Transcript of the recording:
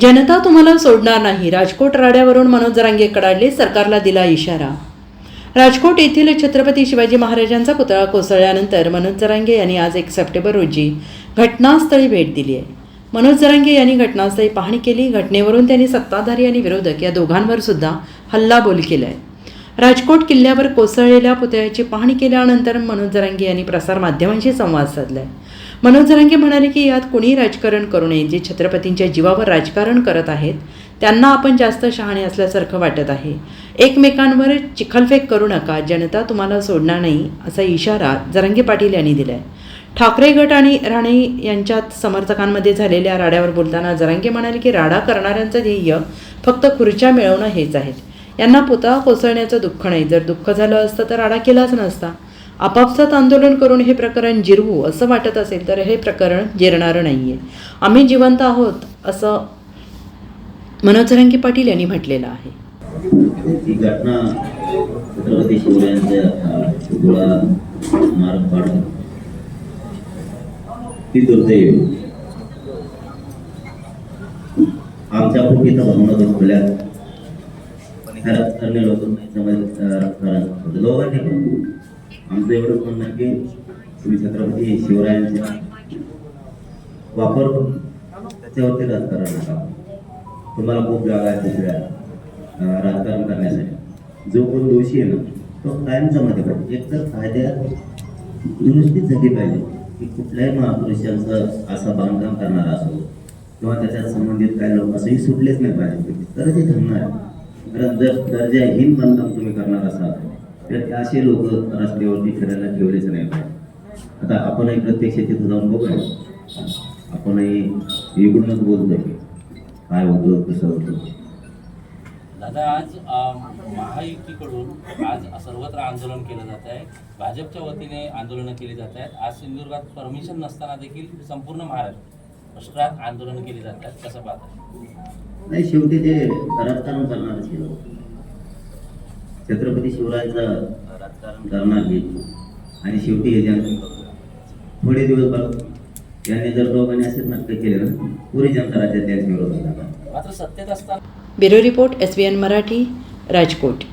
जनता तुम्हाला सोडणार नाही. राजकोट राड्यावरून मनोज जरांगे कडाडले सरकारला दिला इशारा. राजकोट येथील छत्रपती शिवाजी महाराजांचा पुतळा कोसळल्यानंतर मनोज जरांगे यांनी आज एक सप्टेंबर रोजी घटनास्थळी भेट दिली आहे. मनोज जरांगे यांनी घटनास्थळी पाहणी केली. घटनेवरून त्यांनी सत्ताधारी आणि विरोधक या दोघांवर सुद्धा हल्लाबोल केला आहे राजकोट किल्ल्यावर कोसळलेल्या पुतळ्याची पाहणी केल्यानंतर मनोज जरांगे यांनी प्रसारमाध्यमांशी संवाद साधला आहे मनोज जरांगे म्हणाले की यात कुणी राजकारण करू नये. जे छत्रपतींच्या जीवावर राजकारण करत आहेत त्यांना आपण जास्त शहाणे असल्यासारखं वाटत आहे. एकमेकांवर चिखलफेक करू नका. जनता तुम्हाला सोडणार नाही असा इशारा जरांगे पाटील यांनी दिला आहे ठाकरे गट आणि राणे यांच्यात समर्थकांमध्ये झालेल्या राड्यावर बोलताना जरांगे म्हणाले की राडा करणाऱ्यांचं ध्येय फक्त खुर्च्या मिळवणं हेच आहेत यांना पुतळा कोसळण्याचं दुःख नाही. जर दुःख झालं असतं तर राडा केलाच नसता. आपापसात आंदोलन करून हे प्रकरण जिरवू असं वाटत असेल तर हे प्रकरण जिरणारं नाही आहे आम्ही जिवंत आहोत असं मनोज रंगी पाटील यांनी म्हटलेलं आहे. आमच्या कुठे आमचं एवढं म्हणणं की तुम्ही छत्रपती शिवरायांचा वापर करून त्याच्यावरती राजकारण नका. तुम्हाला खूप जागा आहे दुसऱ्या राजकारण करण्यासाठी. जो कोण दोषी आहे ना तो कायमचा मध्ये पाहिजे एकतर कायद्यात दुरुस्ती झाली पाहिजे की कुठल्याही महापुरुषांचं असं बांधकाम करणारा असो किंवा त्याच्यात संबंधित काही लोक असंही सुटलेच नाही पाहिजे. तर ते थांबणार आहे. कारण जर दर्जाहीन बांधकाम तुम्ही करणार असाल तर असे लोक रस्त्यावरती फिरायला ठेवलेच नाही. पाहिजे आता आपणही प्रत्यक्ष तिथं जाऊन बघूया. आपणही इकडूनच बोलतोय. काय होतं कसं होतं? दादा आज महायुतीकडून आज सर्वत्र आंदोलन केलं जात आहे. भाजपच्या वतीने आंदोलनं केली जात आहेत. आज सिंधुदुर्गात परमिशन नसताना देखील संपूर्ण महाराष्ट्रात आंदोलन केली जात आहेत. कसं पाहता नाही शेवटी ते राजकारण करणार छत्रपती शिवरायांचं राजकारण करणार हे आणि शेवटी हे जनता थोडे दिवस बघ यांनी जर दोघांनी असेच नाटक केले ना पुरी जनता राज्यात त्यांच्या विरोधात जाणार मात्र सत्तेत असताना bureau report S B N Marathi Rajkot.